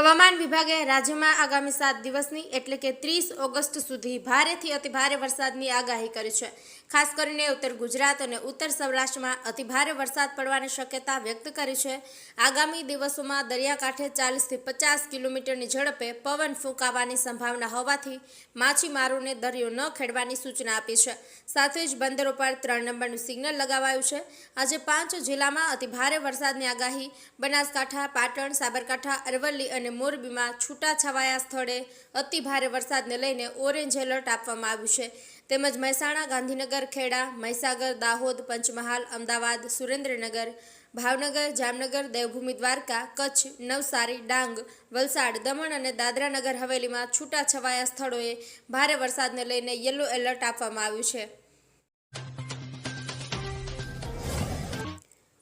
હવામાન વિભાગે રાજ્યમાં આગામી સાત દિવસની એટલે કે ત્રીસ ઓગસ્ટ સુધી ભારેથી અતિભારે વરસાદની આગાહી કરી છે. ખાસ કરીને ઉત્તર ગુજરાત અને ઉત્તર સૌરાષ્ટ્રમાં અતિભારે વરસાદ પડવાની શક્યતા વ્યક્ત કરી છે. આગામી દિવસોમાં દરિયાકાંઠે ચાલીસથી પચાસ કિલોમીટરની ઝડપે પવન ફૂંકાવાની સંભાવના હોવાથી માછીમારોને દરિયો ન ખેડવાની સૂચના આપી છે. સાથે જ બંદરો પર ત્રણ નંબરનું સિગ્નલ લગાવાયું છે. આજે પાંચ જિલ્લામાં અતિભારે વરસાદની આગાહી. બનાસકાંઠા, પાટણ, સાબરકાંઠા, અરવલ્લી અને મોરબીમાં છૂટાછવાયા સ્થળે અતિ ભારે વરસાદને લઈને ઓરેન્જ એલર્ટ આપવામાં આવ્યું છે. તેમજ મહેસાણા, ગાંધીનગર, ખેડા, મહીસાગર, દાહોદ, પંચમહાલ, અમદાવાદ, સુરેન્દ્રનગર, ભાવનગર, જામનગર, દેવભૂમિ દ્વારકા, કચ્છ, નવસારી, ડાંગ, વલસાડ, દમણ અને દાદરાનગર હવેલીમાં છૂટાછવાયા સ્થળોએ ભારે વરસાદને લઈને યલો એલર્ટ આપવામાં આવ્યું છે.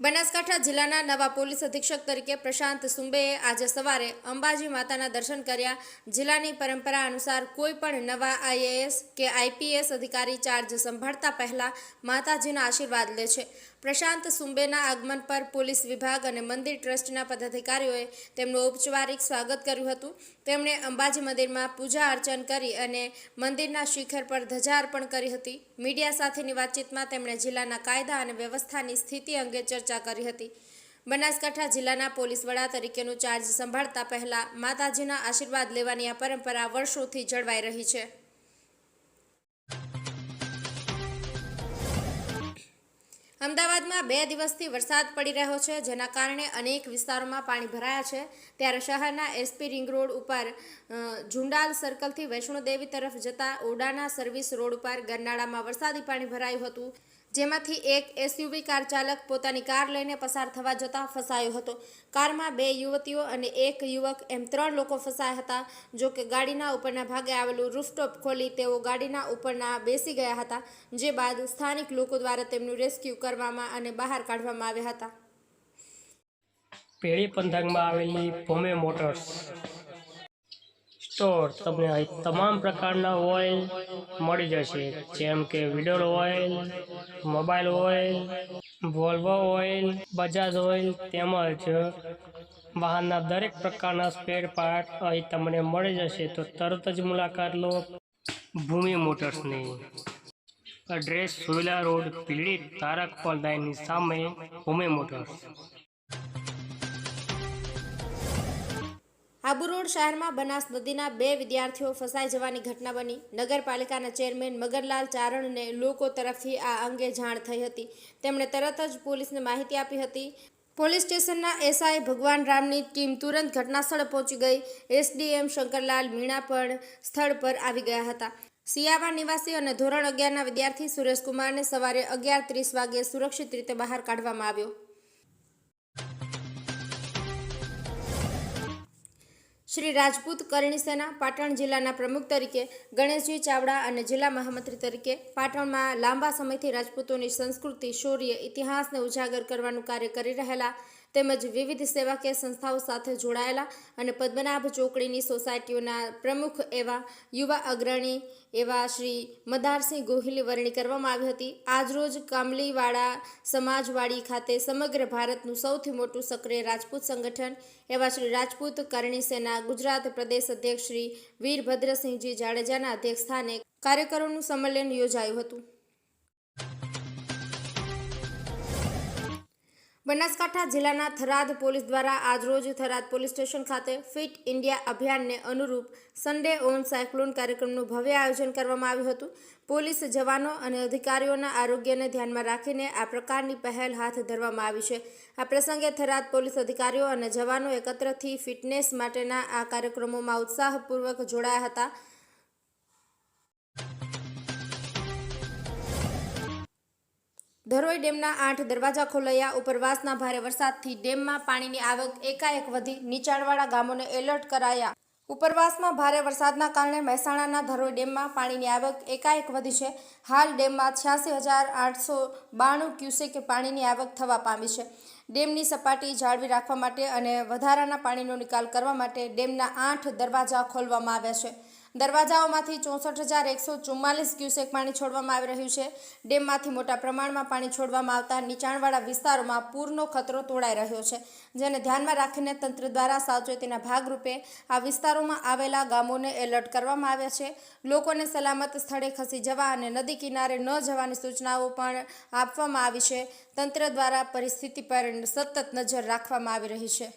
બનાસકાંઠા જિલ્લાના નવા પોલીસ અધિક્ષક તરીકે પ્રશાંત સુંબેએ આજે સવારે અંબાજી માતાના દર્શન કર્યા. જિલ્લાની પરંપરા અનુસાર કોઈ પણ નવા આઈએએસ કે આઈપીએસ અધિકારી ચાર્જ સંભાળતા પહેલા માતાજીના આશીર્વાદ લે છે. પ્રશાંત સુંબેના આગમન પર પોલીસ વિભાગ અને મંદિર ટ્રસ્ટના પદાધિકારીઓએ તેમનું ઔપચારિક સ્વાગત કર્યું હતું. તેમણે અંબાજી મંદિરમાં પૂજા અર્ચન કરી અને મંદિરના શિખર પર ધજા અર્પણ કરી હતી. મીડિયા સાથેની વાતચીતમાં તેમણે જિલ્લાના કાયદા અને વ્યવસ્થાની સ્થિતિ અંગે ચર્ચા કરી હતી. બનાસકાંઠા જિલ્લાના પોલીસ વડા તરીકેનું ચાર્જ સંભાળતા પહેલા માતાજીના આશીર્વાદ લેવાની આ પરંપરા વર્ષોથી જળવાઈ રહી છે. અમદાવાદમાં બે દિવસથી વરસાદ પડી રહ્યો છે, જેના કારણે અનેક વિસ્તારોમાં પાણી ભરાયા છે. ત્યારે શહેરના એસપી રિંગ રોડ ઉપર ઝુંડાલ સર્કલથી વૈષ્ણોદેવી તરફ જતા ઓડાના સર્વિસ રોડ ઉપર ગરનાળામાં વરસાદી પાણી ભરાયું હતું. જેમાંથી એક એસયુવી કાર ચાલક પોતાની કાર લઈને પસાર થવા જતા ફસાયો હતો. કારમાં બે યુવતીઓ અને એક યુવક, એમ ત્રણ લોકો ફસાયા હતા. જો કે ગાડીના ઉપરના ભાગે આવેલું રૂફટોપ ખોલી તેઓ ગાડીના ઉપરના બેસી ગયા હતા, જે બાદ સ્થાનિક લોકો દ્વારા તેમનું રેસ્ક્યુ કરવામાં અને બહાર કાઢવામાં આવ્યા હતા. પેઢી પંથકમાં આવેલી ભૂમે મોટર્સ સ્ટોર તમને અહીં તમામ પ્રકારના ઓઇલ મળી જશે. જેમ કે Veedol oil, Mobil oil, Volvo oil, Bajaj oil તેમજ વાહનના દરેક પ્રકારના સ્પેર પાર્ટ અહીં તમને મળી જશે. તો તરત જ મુલાકાત લો ભૂમિ મોટર્સની. એડ્રેસ સોયલા રોડ પીડિત તારક પલદાઈની સામે ભૂમિ મોટર્સ. આબુ રોડ શહેરમાં બનાસ નદીના બે વિદ્યાર્થીઓ ફસાઈ જવાની ઘટના બની. નગરપાલિકાના ચેરમેન મગનલાલ ચારણને લોકો તરફથી આ અંગે જાણ થઈ હતી. તેમણે તરત જ પોલીસને માહિતી આપી હતી. પોલીસ સ્ટેશનના એસઆઈ ભગવાન રામની ટીમ તુરંત ઘટનાસ્થળે પહોંચી ગઈ. એસડીએમ શંકરલાલ મીણા પણ સ્થળ પર આવી ગયા હતા. સિયાવા નિવાસી અને ધોરણ અગિયારના વિદ્યાર્થી સુરેશકુમારને સવારે અગિયાર ત્રીસ વાગે સુરક્ષિત રીતે બહાર કાઢવામાં આવ્યો. શ્રી રાજપૂત કરણી સેના પાટણ જિલ્લાના પ્રમુખ તરીકે, ગણેશજી ચાવડા અને જિલ્લા મહામંત્રી તરીકે પાટણમાં લાંબા સમયથી રાજપૂતોની સંસ્કૃતિ, શૌર્ય, ઇતિહાસને ઉજાગર કરવાનું કાર્ય કરી રહેલા તેમજ વિવિધ સેવાકીય સંસ્થાઓ સાથે જોડાયેલા અને પદ્મનાભ ચોકડીની સોસાયટીઓના પ્રમુખ એવા યુવા અગ્રણી એવા શ્રી મદારસિંહ ગોહિલની વરણી કરવામાં આવી હતી. આજરોજ કામલીવાડા સમાજવાડી ખાતે સમગ્ર ભારતનું સૌથી મોટું સક્રિય રાજપૂત સંગઠન એવા શ્રી રાજપૂત કરણી સેના ગુજરાત પ્રદેશ અધ્યક્ષ શ્રી વીરભદ્રસિંહજી જાડેજાના અધ્યક્ષસ્થાને કાર્યકરોનું સંમેલન યોજાયું હતું. બનાસકાંઠા જિલ્લાના થરાદ પોલીસ દ્વારા આજરોજ થરાદ પોલીસ સ્ટેશન ખાતે ફિટ ઇન્ડિયા અભિયાનને અનુરૂપ સન્ડે ઓન સાયક્લોન કાર્યક્રમનું ભવ્ય આયોજન કરવામાં આવ્યું હતું. પોલીસ જવાનો અને અધિકારીઓના આરોગ્યને ધ્યાનમાં રાખીને આ પ્રકારની પહેલ હાથ ધરવામાં આવી છે. આ પ્રસંગે થરાદ પોલીસ અધિકારીઓ અને જવાનો એકત્રથી ફિટનેસ માટેના આ કાર્યક્રમોમાં ઉત્સાહપૂર્વક જોડાયા હતા. ધરોઈ ડેમના આઠ દરવાજા ખોલાયા. ઉપરવાસના ભારે વરસાદથી ડેમમાં પાણીની આવક એકાએક વધી. નીચાણવાળા ગામોને એલર્ટ કરાયા. ઉપરવાસમાં ભારે વરસાદના કારણે મહેસાણાના ધરોઈ ડેમમાં પાણીની આવક એકાએક વધી છે. હાલ ડેમમાં છ્યાસી હજાર આઠસો બાણું ક્યુસેક પાણીની આવક થવા પામી છે. ડેમની સપાટી જાળવી રાખવા માટે અને વધારાના પાણીનો નિકાલ કરવા માટે ડેમના આઠ દરવાજા ખોલવામાં આવ્યા છે. દરવાજાઓમાંથી ચોસઠ હજાર એકસો ચુમ્માલીસ ક્યુસેક પાણી છોડવામાં આવી રહ્યું છે. ડેમમાંથી મોટા પ્રમાણમાં પાણી છોડવામાં આવતા નીચાણવાળા વિસ્તારોમાં પૂરનો ખતરો તોડાઈ રહ્યો છે. જેને ધ્યાનમાં રાખીને તંત્ર દ્વારા સાવચેતીના ભાગરૂપે આ વિસ્તારોમાં આવેલા ગામોને એલર્ટ કરવામાં આવ્યા છે. લોકોને સલામત સ્થળે ખસી જવા અને નદી કિનારે ન જવાની સૂચનાઓ પણ આપવામાં આવી છે. તંત્ર દ્વારા પરિસ્થિતિ પર સતત નજર રાખવામાં આવી રહી છે.